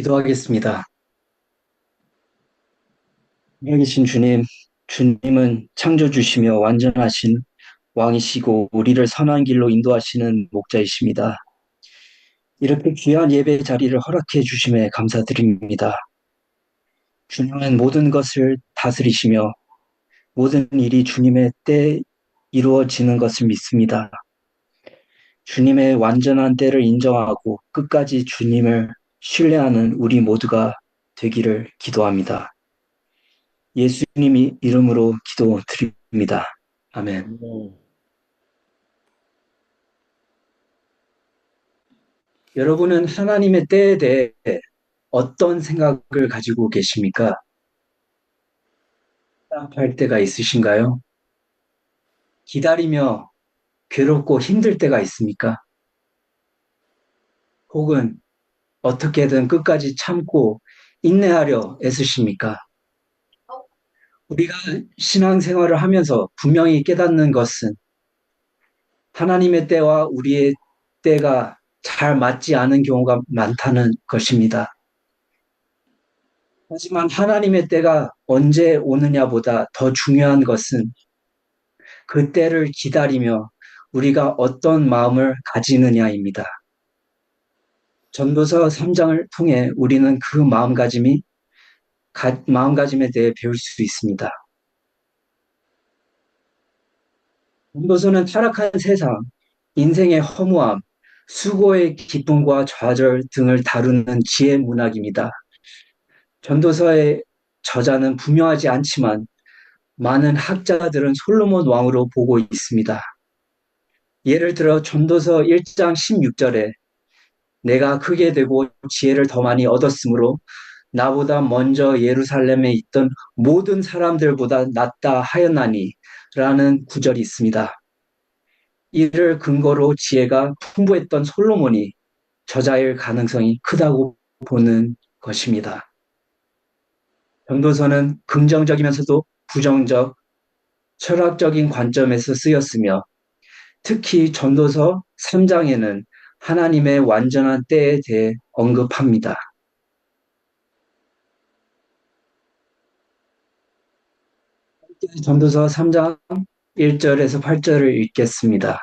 기도하겠습니다. 살아계신 주님, 주님은 창조주시며 완전하신 왕이시고 우리를 선한 길로 인도하시는 목자이십니다. 이렇게 귀한 예배 자리를 허락해 주심에 감사드립니다. 주님은 모든 것을 다스리시며 모든 일이 주님의 때 이루어지는 것을 믿습니다. 주님의 완전한 때를 인정하고 끝까지 주님을 신뢰하는 우리 모두가 되기를 기도합니다. 예수님 이름으로 기도드립니다. 아멘. 여러분은 하나님의 때에 대해 어떤 생각을 가지고 계십니까? 답답할 때가 있으신가요? 기다리며 괴롭고 힘들 때가 있습니까? 혹은 어떻게든 끝까지 참고 인내하려 애쓰십니까? 우리가 신앙생활을 하면서 분명히 깨닫는 것은 하나님의 때와 우리의 때가 잘 맞지 않은 경우가 많다는 것입니다. 하지만 하나님의 때가 언제 오느냐보다 더 중요한 것은 그 때를 기다리며 우리가 어떤 마음을 가지느냐입니다. 전도서 3장을 통해 우리는 그 마음가짐이 가, 마음가짐에 대해 배울 수 있습니다. 전도서는 타락한 세상, 인생의 허무함, 수고의 기쁨과 좌절 등을 다루는 지혜 문학입니다. 전도서의 저자는 분명하지 않지만 많은 학자들은 솔로몬 왕으로 보고 있습니다. 예를 들어 전도서 1장 16절에 내가 크게 되고 지혜를 더 많이 얻었으므로 나보다 먼저 예루살렘에 있던 모든 사람들보다 낫다 하였나니 라는 구절이 있습니다. 이를 근거로 지혜가 풍부했던 솔로몬이 저자일 가능성이 크다고 보는 것입니다. 전도서는 긍정적이면서도 부정적, 철학적인 관점에서 쓰였으며 특히 전도서 3장에는 하나님의 완전한 때에 대해 언급합니다. 전도서 3장 1절에서 8절을 읽겠습니다.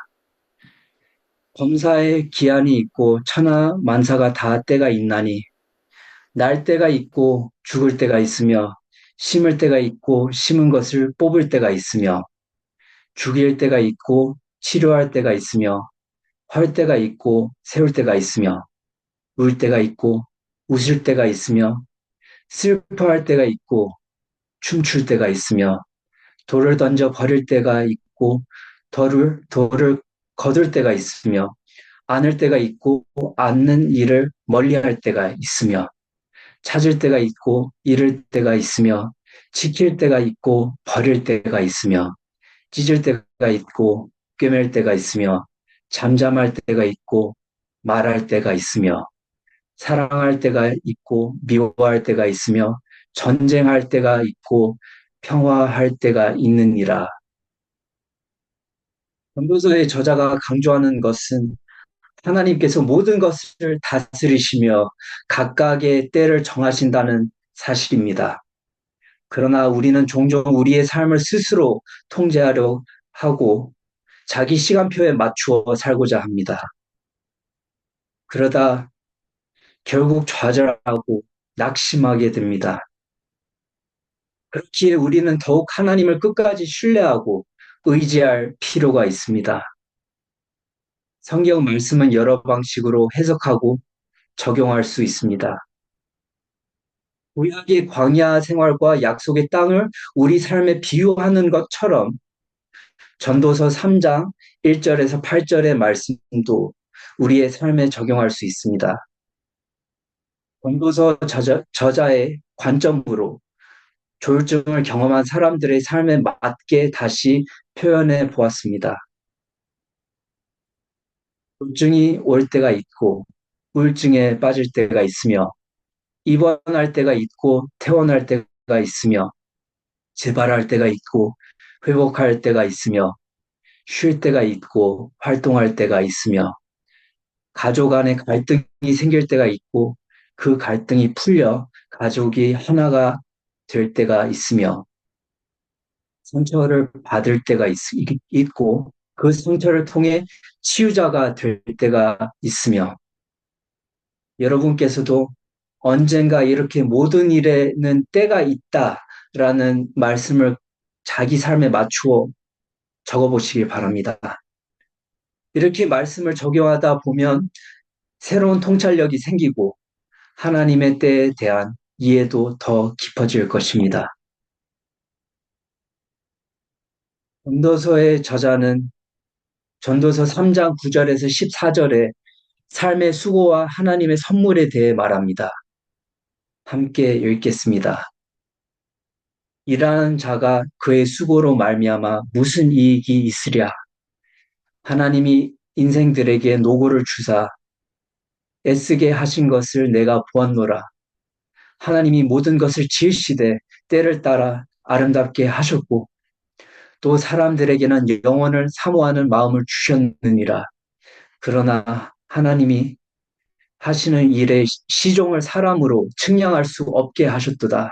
범사에 기한이 있고 천하 만사가 다 때가 있나니 날 때가 있고 죽을 때가 있으며 심을 때가 있고 심은 것을 뽑을 때가 있으며 죽일 때가 있고 치료할 때가 있으며 활 때가 있고 세울 때가 있으며 울 때가 있고 웃을 때가 있으며 슬퍼할 때가 있고 춤출 때가 있으며 돌을 던져 버릴 때가 있고 돌을 돌을 거둘 때가 있으며 안을 때가 있고 않는 일을 멀리할 때가 있으며 찾을 때가 있고 잃을 때가 있으며 지킬 때가 있고 버릴 때가 있으며 찢을 때가 있고 꿰맬 때가 있으며 잠잠할 때가 있고 말할 때가 있으며 사랑할 때가 있고 미워할 때가 있으며 전쟁할 때가 있고 평화할 때가 있느니라. 전도서의 저자가 강조하는 것은 하나님께서 모든 것을 다스리시며 각각의 때를 정하신다는 사실입니다. 그러나 우리는 종종 우리의 삶을 스스로 통제하려 하고 자기 시간표에 맞추어 살고자 합니다. 그러다 결국 좌절하고 낙심하게 됩니다. 그렇기에 우리는 더욱 하나님을 끝까지 신뢰하고 의지할 필요가 있습니다. 성경 말씀은 여러 방식으로 해석하고 적용할 수 있습니다. 구약의 광야 생활과 약속의 땅을 우리 삶에 비유하는 것처럼 전도서 3장 1절에서 8절의 말씀도 우리의 삶에 적용할 수 있습니다. 전도서 저자, 저자의 관점으로 조울증을 경험한 사람들의 삶에 맞게 다시 표현해 보았습니다. 조증이 올 때가 있고 우울증에 빠질 때가 있으며 입원할 때가 있고 퇴원할 때가 있으며 재발할 때가 있고 회복할 때가 있으며 쉴 때가 있고 활동할 때가 있으며 가족 안에 갈등이 생길 때가 있고 그 갈등이 풀려 가족이 하나가 될 때가 있으며 상처를 받을 때가 있, 있고 그 상처를 통해 치유자가 될 때가 있으며 여러분께서도 언젠가 이렇게 모든 일에는 때가 있다라는 말씀을 자기 삶에 맞추어 적어보시길 바랍니다. 이렇게 말씀을 적용하다 보면 새로운 통찰력이 생기고 하나님의 때에 대한 이해도 더 깊어질 것입니다. 전도서의 저자는 전도서 3장 9절에서 14절에 삶의 수고와 하나님의 선물에 대해 말합니다. 함께 읽겠습니다. 일하는 자가 그의 수고로 말미암아 무슨 이익이 있으랴? 하나님이 인생들에게 노고를 주사 애쓰게 하신 것을 내가 보았노라. 하나님이 모든 것을 지으시되 때를 따라 아름답게 하셨고 또 사람들에게는 영원을 사모하는 마음을 주셨느니라. 그러나 하나님이 하시는 일의 시종을 사람으로 측량할 수 없게 하셨도다.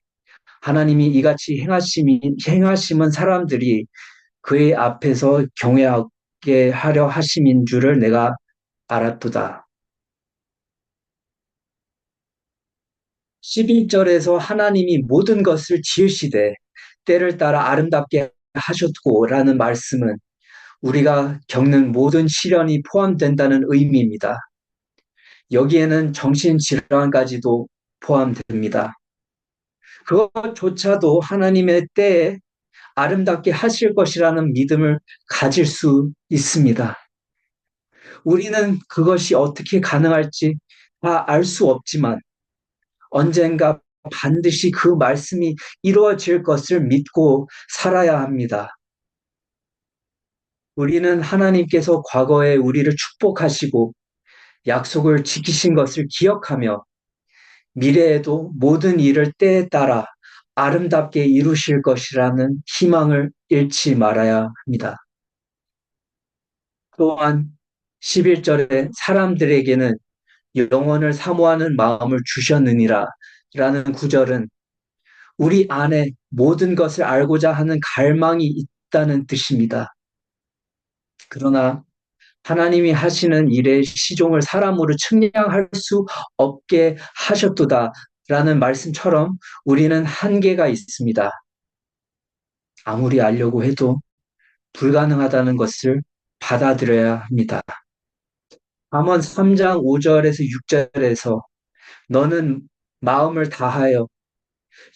하나님이 이같이 행하심이, 행하심은 사람들이 그의 앞에서 경외하게 하려 하심인 줄을 내가 알았도다. 11절에서 하나님이 모든 것을 지으시되 때를 따라 아름답게 하셨고 라는 말씀은 우리가 겪는 모든 시련이 포함된다는 의미입니다. 여기에는 정신질환까지도 포함됩니다. 그것조차도 하나님의 때에 아름답게 하실 것이라는 믿음을 가질 수 있습니다. 우리는 그것이 어떻게 가능할지 다 알 수 없지만 언젠가 반드시 그 말씀이 이루어질 것을 믿고 살아야 합니다. 우리는 하나님께서 과거에 우리를 축복하시고 약속을 지키신 것을 기억하며 미래에도 모든 일을 때에 따라 아름답게 이루실 것이라는 희망을 잃지 말아야 합니다. 또한 11절에 사람들에게는 영원을 사모하는 마음을 주셨느니라 라는 구절은 우리 안에 모든 것을 알고자 하는 갈망이 있다는 뜻입니다. 그러나 하나님이 하시는 일의 시종을 사람으로 측량할 수 없게 하셨도다 라는 말씀처럼 우리는 한계가 있습니다. 아무리 알려고 해도 불가능하다는 것을 받아들여야 합니다. 암원 3장 5절에서 6절에서 너는 마음을 다하여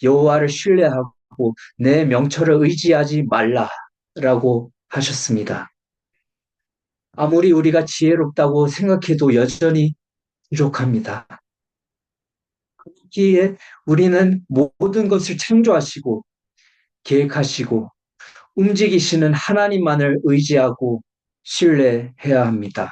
여호와를 신뢰하고 내 명철을 의지하지 말라라고 하셨습니다. 아무리 우리가 지혜롭다고 생각해도 여전히 부족합니다. 그기에 우리는 모든 것을 창조하시고 계획하시고 움직이시는 하나님만을 의지하고 신뢰해야 합니다.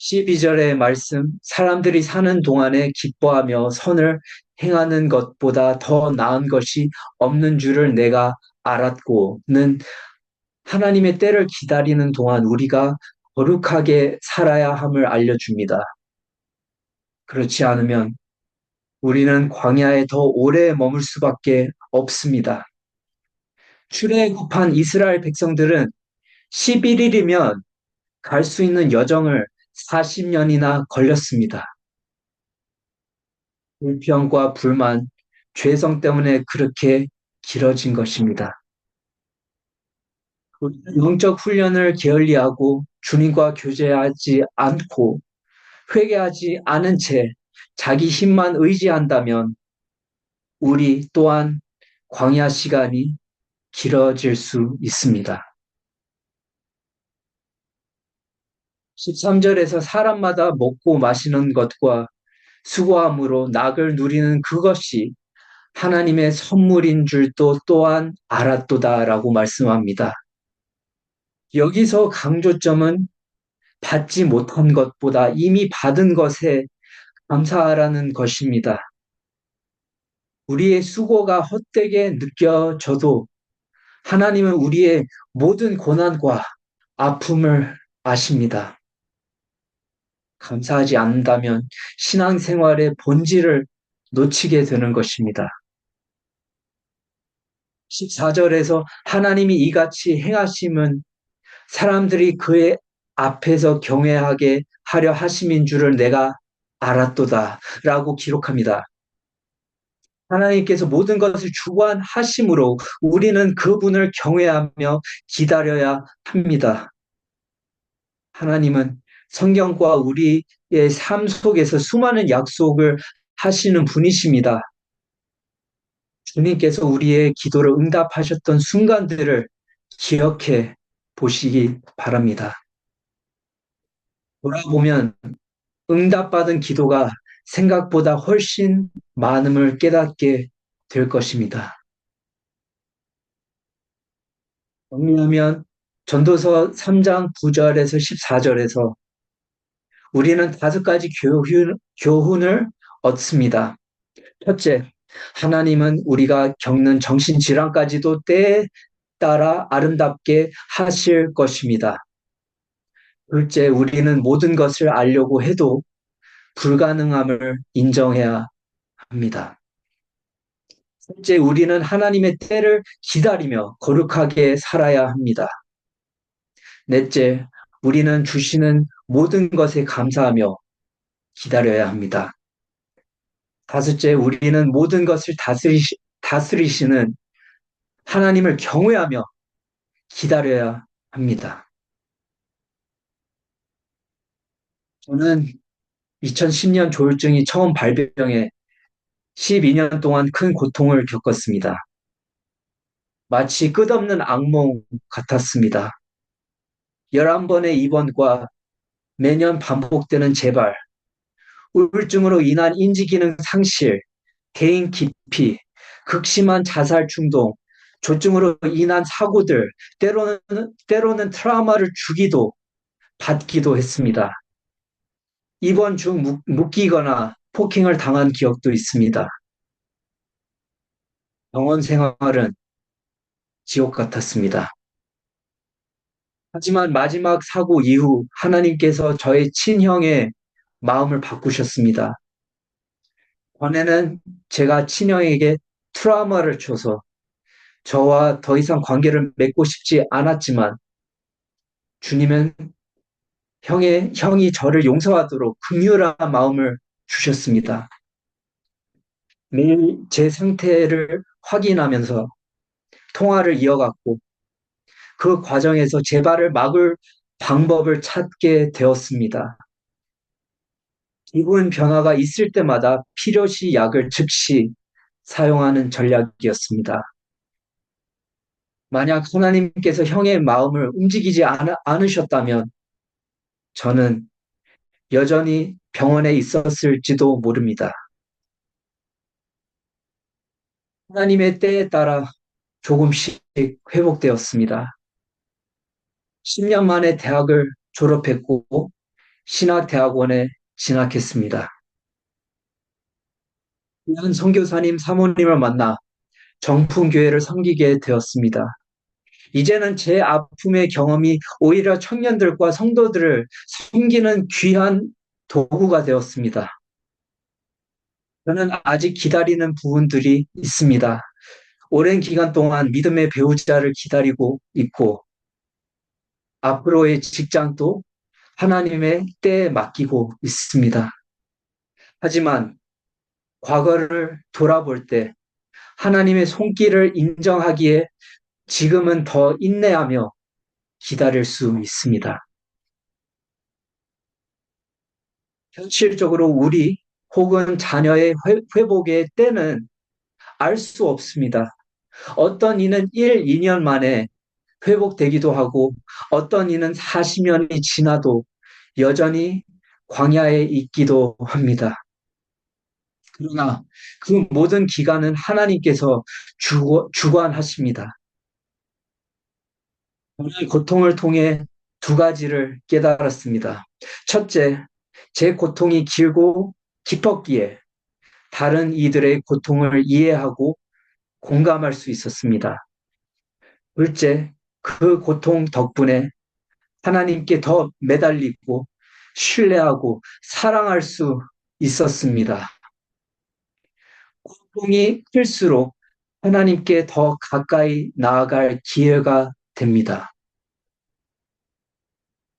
12절의 말씀, 사람들이 사는 동안에 기뻐하며 선을 행하는 것보다 더 나은 것이 없는 줄을 내가 알았고는 하나님의 때를 기다리는 동안 우리가 거룩하게 살아야 함을 알려줍니다. 그렇지 않으면 우리는 광야에 더 오래 머물 수밖에 없습니다. 출애굽한 이스라엘 백성들은 11일이면 갈 수 있는 여정을 40년이나 걸렸습니다. 불평과 불만, 죄성 때문에 그렇게 길어진 것입니다. 영적 훈련을 게을리하고 주님과 교제하지 않고 회개하지 않은 채 자기 힘만 의지한다면 우리 또한 광야 시간이 길어질 수 있습니다. 13절에서 사람마다 먹고 마시는 것과 수고함으로 낙을 누리는 그것이 하나님의 선물인 줄도 또한 알았도다라고 말씀합니다. 여기서 강조점은 받지 못한 것보다 이미 받은 것에 감사하라는 것입니다. 우리의 수고가 헛되게 느껴져도 하나님은 우리의 모든 고난과 아픔을 아십니다. 감사하지 않는다면 신앙생활의 본질을 놓치게 되는 것입니다. 14절에서 하나님이 이같이 행하심은 사람들이 그의 앞에서 경외하게 하려 하심인 줄을 내가 알았도다 라고 기록합니다. 하나님께서 모든 것을 주관하심으로 우리는 그분을 경외하며 기다려야 합니다. 하나님은 성경과 우리의 삶 속에서 수많은 약속을 하시는 분이십니다. 주님께서 우리의 기도를 응답하셨던 순간들을 기억해 보시기 바랍니다. 돌아보면 응답받은 기도가 생각보다 훨씬 많음을 깨닫게 될 것입니다. 정리하면 전도서 3장 9절에서 14절에서 우리는 다섯 가지 교훈, 교훈을 얻습니다. 첫째, 하나님은 우리가 겪는 정신질환까지도 때에 따라 아름답게 하실 것입니다. 둘째, 우리는 모든 것을 알려고 해도 불가능함을 인정해야 합니다. 셋째, 우리는 하나님의 때를 기다리며 거룩하게 살아야 합니다. 넷째, 우리는 주시는 모든 것에 감사하며 기다려야 합니다. 다섯째, 우리는 모든 것을 다스리시, 다스리시는 하나님을 경외하며 기다려야 합니다. 저는 2010년 조울증이 처음 발병해 12년 동안 큰 고통을 겪었습니다. 마치 끝없는 악몽 같았습니다. 11번의 입원과 매년 반복되는 재발, 우울증으로 인한 인지기능 상실, 개인 기피, 극심한 자살 충동, 조증으로 인한 사고들, 때로는, 때로는 트라우마를 주기도 받기도 했습니다. 입원 중 묶이거나 폭행을 당한 기억도 있습니다. 병원 생활은 지옥 같았습니다. 하지만 마지막 사고 이후 하나님께서 저의 친형의 마음을 바꾸셨습니다. 전에는 제가 친형에게 트라우마를 줘서 저와 더 이상 관계를 맺고 싶지 않았지만 주님은 형의, 형이 저를 용서하도록 긍휼한 마음을 주셨습니다. 매일 제 상태를 확인하면서 통화를 이어갔고 그 과정에서 재발을 막을 방법을 찾게 되었습니다. 기분 변화가 있을 때마다 필요시 약을 즉시 사용하는 전략이었습니다. 만약 하나님께서 형의 마음을 움직이지 않, 않으셨다면 저는 여전히 병원에 있었을지도 모릅니다. 하나님의 때에 따라 조금씩 회복되었습니다. 10년 만에 대학을 졸업했고 신학대학원에 진학했습니다. 한 선교사님 사모님을 만나 정풍교회를 섬기게 되었습니다. 이제는 제 아픔의 경험이 오히려 청년들과 성도들을 섬기는 귀한 도구가 되었습니다. 저는 아직 기다리는 부분들이 있습니다. 오랜 기간 동안 믿음의 배우자를 기다리고 있고, 앞으로의 직장도 하나님의 때에 맡기고 있습니다. 하지만 과거를 돌아볼 때 하나님의 손길을 인정하기에 지금은 더 인내하며 기다릴 수 있습니다. 현실적으로 우리 혹은 자녀의 회복의 때는 알 수 없습니다. 어떤 이는 1, 2년 만에 회복되기도 하고 어떤 이는 40년이 지나도 여전히 광야에 있기도 합니다. 그러나 그 모든 기간은 하나님께서 주, 주관하십니다. 저는 고통을 통해 두 가지를 깨달았습니다. 첫째, 제 고통이 길고 깊었기에 다른 이들의 고통을 이해하고 공감할 수 있었습니다. 둘째, 그 고통 덕분에 하나님께 더 매달리고 신뢰하고 사랑할 수 있었습니다. 고통이 클수록 하나님께 더 가까이 나아갈 기회가 됩니다.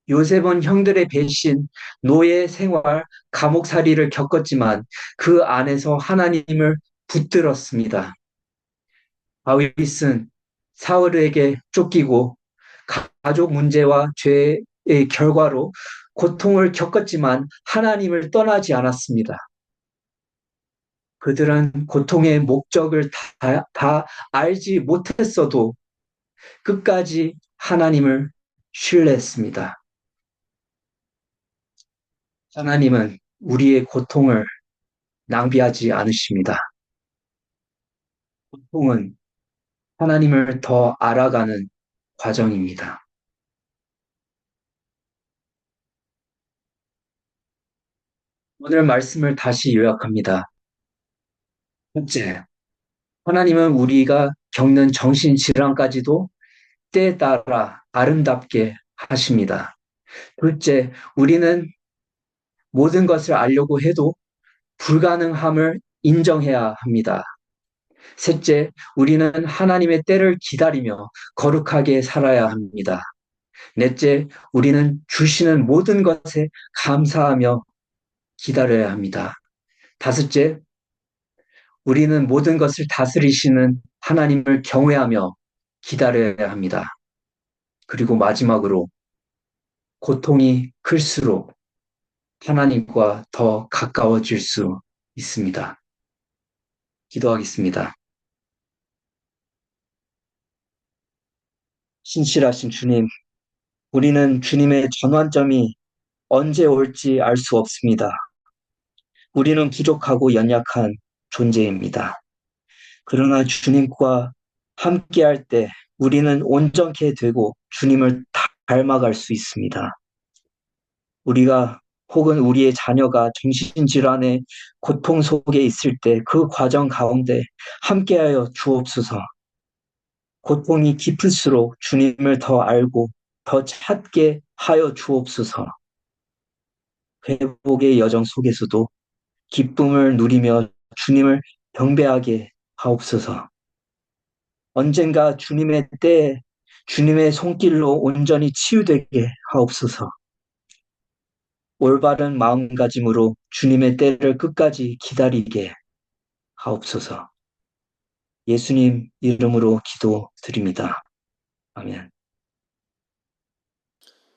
요셉은 형들의 배신, 노예 생활, 감옥살이를 겪었지만 그 안에서 하나님을 붙들었습니다. 다윗은 사울에게 쫓기고 가족 문제와 죄의 결과로 고통을 겪었지만 하나님을 떠나지 않았습니다. 그들은 고통의 목적을 다, 다 알지 못했어도 끝까지 하나님을 신뢰했습니다. 하나님은 우리의 고통을 낭비하지 않으십니다. 고통은 하나님을 더 알아가는 과정입니다. 오늘 말씀을 다시 요약합니다. 첫째, 하나님은 우리가 겪는 정신질환까지도 때에 따라 아름답게 하십니다. 둘째, 우리는 모든 것을 알려고 해도 불가능함을 인정해야 합니다. 셋째, 우리는 하나님의 때를 기다리며 거룩하게 살아야 합니다. 넷째, 우리는 주시는 모든 것에 감사하며 기다려야 합니다. 다섯째, 우리는 모든 것을 다스리시는 하나님을 경외하며 기다려야 합니다. 그리고 마지막으로 고통이 클수록 하나님과 더 가까워질 수 있습니다. 기도하겠습니다. 신실하신 주님, 우리는 주님의 전환점이 언제 올지 알 수 없습니다. 우리는 부족하고 연약한 존재입니다. 그러나 주님과 함께할 때 우리는 온전케 되고 주님을 닮아갈 수 있습니다. 우리가 혹은 우리의 자녀가 정신질환의 고통 속에 있을 때 그 과정 가운데 함께하여 주옵소서. 고통이 깊을수록 주님을 더 알고 더 찾게 하여 주옵소서. 회복의 여정 속에서도 기쁨을 누리며 주님을 경배하게 하옵소서. 언젠가 주님의 때에 주님의 손길로 온전히 치유되게 하옵소서. 올바른 마음가짐으로 주님의 때를 끝까지 기다리게 하옵소서. 예수님 이름으로 기도드립니다. 아멘.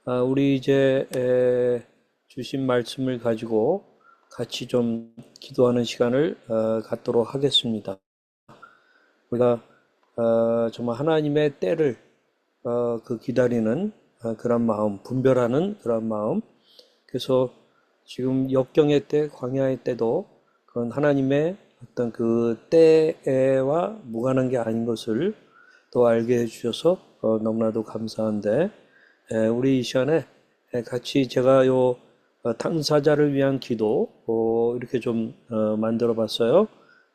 아, 우리 이제 에, 주신 말씀을 가지고 같이 좀 기도하는 시간을 어, 갖도록 하겠습니다. 우리가 어, 정말 하나님의 때를 어, 그 기다리는 어, 그런 마음, 분별하는 그런 마음. 그래서 지금 역경의 때, 광야의 때도 그건 하나님의 어떤 그 때와 무관한 게 아닌 것을 또 알게 해주셔서 어, 너무나도 감사한데 에, 우리 이 시간에 같이 제가 요 어, 당사자를 위한 기도 어, 이렇게 좀 어, 만들어 봤어요.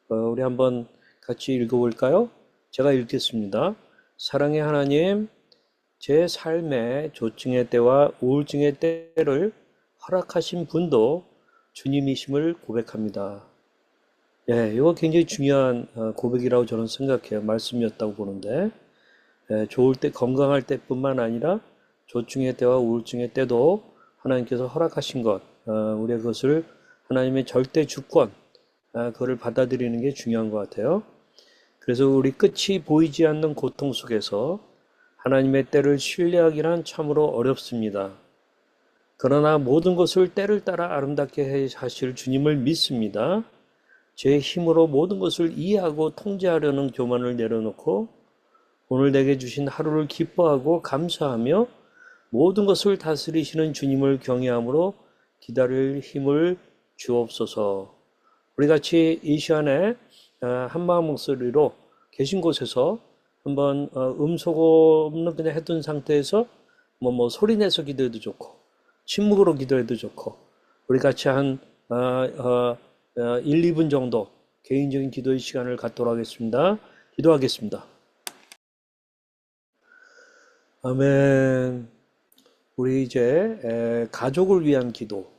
어, 우리 한번 같이 읽어볼까요? 제가 읽겠습니다. 사랑의 하나님, 제 삶의 조증의 때와 우울증의 때를 허락하신 분도 주님이심을 고백합니다. 예, 이거 굉장히 중요한 어, 고백이라고 저는 생각해요. 말씀이었다고 보는데, 예, 좋을 때, 건강할 때뿐만 아니라 조증의 때와 우울증의 때도 하나님께서 허락하신 것, 어, 우리가 그것을 하나님의 절대 주권, 어, 그거를 받아들이는 게 중요한 것 같아요. 그래서 우리 끝이 보이지 않는 고통 속에서 하나님의 때를 신뢰하기란 참으로 어렵습니다. 그러나 모든 것을 때를 따라 아름답게 하실 주님을 믿습니다. 제 힘으로 모든 것을 이해하고 통제하려는 교만을 내려놓고 오늘 내게 주신 하루를 기뻐하고 감사하며 모든 것을 다스리시는 주님을 경외함으로 기다릴 힘을 주옵소서. 우리 같이 이 시간에 어, 한마음 목소리로 계신 곳에서 한번 어, 음소거는 그냥 해둔 상태에서 뭐, 뭐 소리 내서 기도해도 좋고 침묵으로 기도해도 좋고 우리 같이 한 어, 어, 어, 1, 2분 정도 개인적인 기도의 시간을 갖도록 하겠습니다. 기도하겠습니다. 아멘. 우리 이제 에, 가족을 위한 기도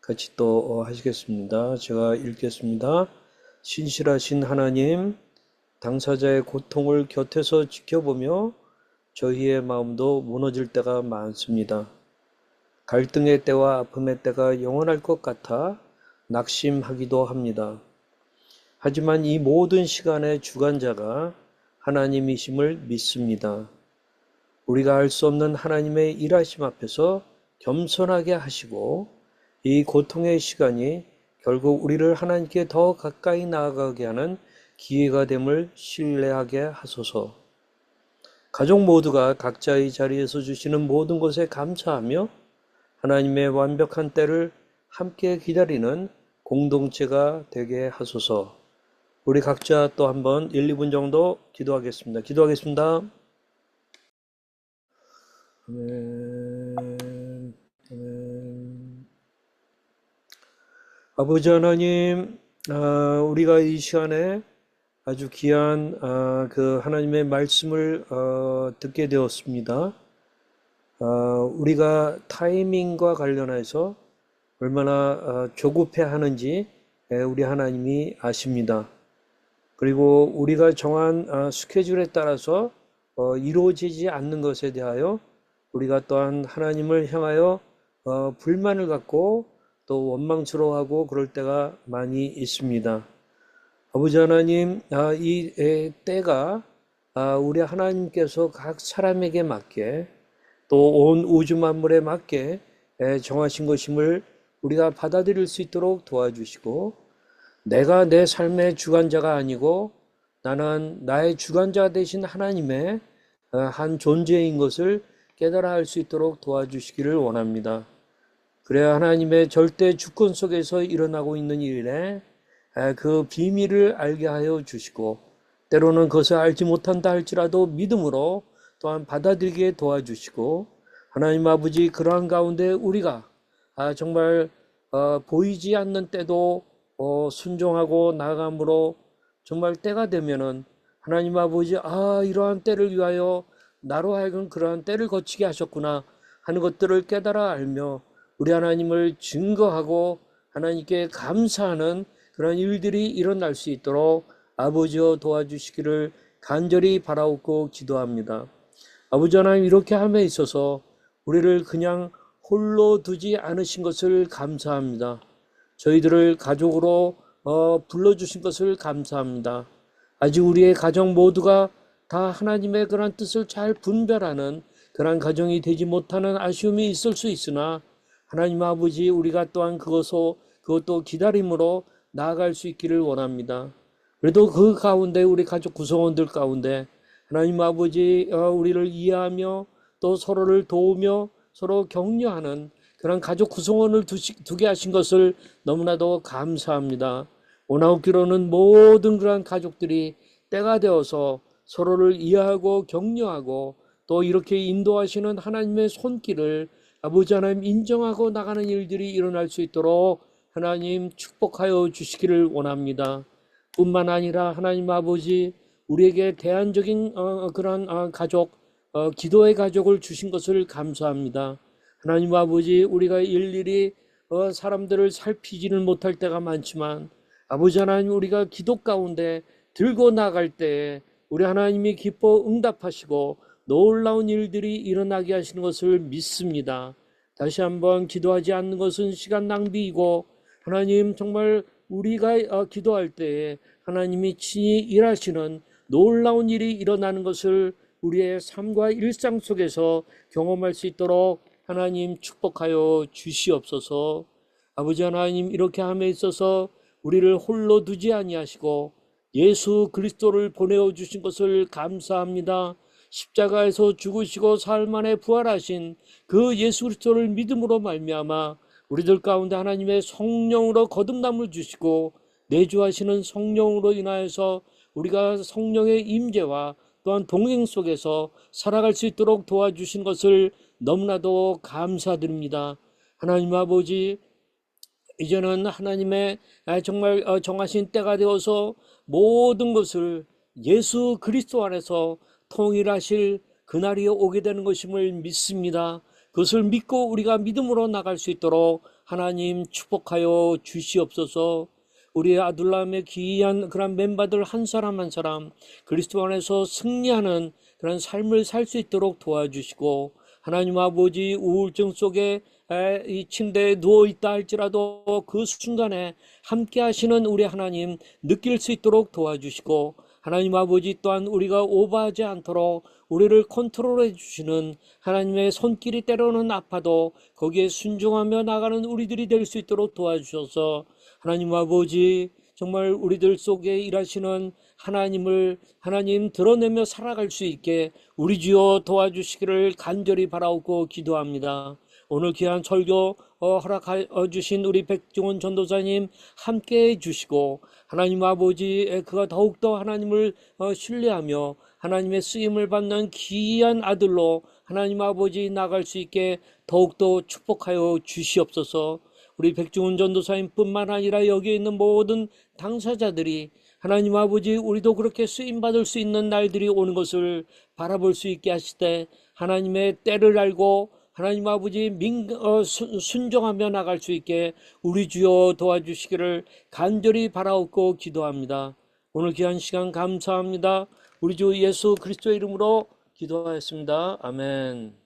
같이 또 어, 하시겠습니다. 제가 읽겠습니다. 신실하신 하나님, 당사자의 고통을 곁에서 지켜보며 저희의 마음도 무너질 때가 많습니다. 갈등의 때와 아픔의 때가 영원할 것 같아 낙심하기도 합니다. 하지만 이 모든 시간의 주관자가 하나님이심을 믿습니다. 우리가 알 수 없는 하나님의 일하심 앞에서 겸손하게 하시고 이 고통의 시간이 결국 우리를 하나님께 더 가까이 나아가게 하는 기회가 됨을 신뢰하게 하소서. 가족 모두가 각자의 자리에서 주시는 모든 것에 감사하며 하나님의 완벽한 때를 함께 기다리는 공동체가 되게 하소서. 우리 각자 또 한번 1, 2분 정도 기도하겠습니다. 기도하겠습니다. 아멘. 아버지 하나님, 아, 우리가 이 시간에 아주 귀한 아, 그 하나님의 말씀을 어, 듣게 되었습니다. 아, 우리가 타이밍과 관련해서 얼마나 어, 조급해 하는지 에, 우리 하나님이 아십니다. 그리고 우리가 정한 아, 스케줄에 따라서 어, 이루어지지 않는 것에 대하여 우리가 또한 하나님을 향하여 어, 불만을 갖고 또 원망스러워하고 그럴 때가 많이 있습니다. 아버지 하나님, 아, 이 에, 때가 아, 우리 하나님께서 각 사람에게 맞게 또 온 우주 만물에 맞게 에, 정하신 것임을 우리가 받아들일 수 있도록 도와주시고 내가 내 삶의 주관자가 아니고 나는 나의 주관자 되신 하나님의 어, 한 존재인 것을 깨달아 할 수 있도록 도와주시기를 원합니다. 그래야 하나님의 절대 주권 속에서 일어나고 있는 일에 그 비밀을 알게 하여 주시고 때로는 그것을 알지 못한다 할지라도 믿음으로 또한 받아들이게 도와주시고 하나님 아버지 그러한 가운데 우리가 아, 정말 어, 보이지 않는 때도 어, 순종하고 나감으로 정말 때가 되면은 하나님 아버지 아 이러한 때를 위하여 나로 하여금 그러한 때를 거치게 하셨구나 하는 것들을 깨달아 알며 우리 하나님을 증거하고 하나님께 감사하는 그런 일들이 일어날 수 있도록 아버지여 도와주시기를 간절히 바라옵고 기도합니다. 아버지 하나님 이렇게 함에 있어서 우리를 그냥 홀로 두지 않으신 것을 감사합니다. 저희들을 가족으로 어, 불러주신 것을 감사합니다. 아직 우리의 가정 모두가 다 하나님의 그런 뜻을 잘 분별하는 그런 가정이 되지 못하는 아쉬움이 있을 수 있으나 하나님 아버지 우리가 또한 그것을 그것도 기다림으로 나아갈 수 있기를 원합니다. 그래도 그 가운데 우리 가족 구성원들 가운데 하나님 아버지 어, 우리를 이해하며 또 서로를 도우며 서로 격려하는 그런 가족 구성원을 두게 하신 것을 너무나도 감사합니다. 오나웃기로는 모든 그러한 가족들이 때가 되어서 서로를 이해하고 격려하고 또 이렇게 인도하시는 하나님의 손길을 아버지 하나님 인정하고 나가는 일들이 일어날 수 있도록 하나님 축복하여 주시기를 원합니다. 뿐만 아니라 하나님 아버지 우리에게 대안적인 어, 그런 어, 가족, 어, 기도의 가족을 주신 것을 감사합니다. 하나님 아버지 우리가 일일이 어, 사람들을 살피지는 못할 때가 많지만 아버지 하나님 우리가 기도 가운데 들고 나갈 때에 우리 하나님이 기뻐 응답하시고 놀라운 일들이 일어나게 하시는 것을 믿습니다. 다시 한번 기도하지 않는 것은 시간 낭비이고 하나님 정말 우리가 어, 기도할 때에 하나님이 친히 일하시는 놀라운 일이 일어나는 것을 우리의 삶과 일상 속에서 경험할 수 있도록 하나님 축복하여 주시옵소서. 아버지 하나님 이렇게 함에 있어서 우리를 홀로 두지 아니하시고 예수 그리스도를 보내어 주신 것을 감사합니다. 십자가에서 죽으시고 사흘 만에 부활하신 그 예수 그리스도를 믿음으로 말미암아 우리들 가운데 하나님의 성령으로 거듭남을 주시고 내주하시는 성령으로 인하여서 우리가 성령의 임재와 또한 동행 속에서 살아갈 수 있도록 도와주신 것을 너무나도 감사드립니다. 하나님 아버지, 이제는 하나님의 아, 정말 어, 정하신 때가 되어서 모든 것을 예수 그리스도 안에서 통일하실 그날이 오게 되는 것임을 믿습니다. 그것을 믿고 우리가 믿음으로 나갈 수 있도록 하나님 축복하여 주시옵소서. 우리 아둘람의 귀한 그런 멤버들 한 사람 한 사람 그리스도 안에서 승리하는 그런 삶을 살 수 있도록 도와주시고 하나님 아버지 우울증 속에 에, 이 침대에 누워 있다 할지라도 그 순간에 함께 하시는 우리 하나님 느낄 수 있도록 도와주시고 하나님 아버지 또한 우리가 오버하지 않도록 우리를 컨트롤해 주시는 하나님의 손길이 때로는 아파도 거기에 순종하며 나가는 우리들이 될 수 있도록 도와주셔서 하나님 아버지 정말 우리들 속에 일하시는 하나님을 하나님 드러내며 살아갈 수 있게 우리 주여 도와주시기를 간절히 바라옵고 기도합니다. 오늘 귀한 설교 어, 허락해 주신 우리 백종원 전도사님 함께 해 주시고 하나님 아버지 그가 더욱더 하나님을 어, 신뢰하며 하나님의 쓰임을 받는 귀한 아들로 하나님 아버지 나갈 수 있게 더욱더 축복하여 주시옵소서. 우리 백종원 전도사님 뿐만 아니라 여기에 있는 모든 당사자들이 하나님 아버지 우리도 그렇게 쓰임 받을 수 있는 날들이 오는 것을 바라볼 수 있게 하시되 하나님의 때를 알고 하나님 아버지 민, 어, 순- 순종하며 나갈 수 있게 우리 주여 도와주시기를 간절히 바라옵고 기도합니다. 오늘 귀한 시간 감사합니다. 우리 주 예수 그리스도의 이름으로 기도하였습니다. 아멘.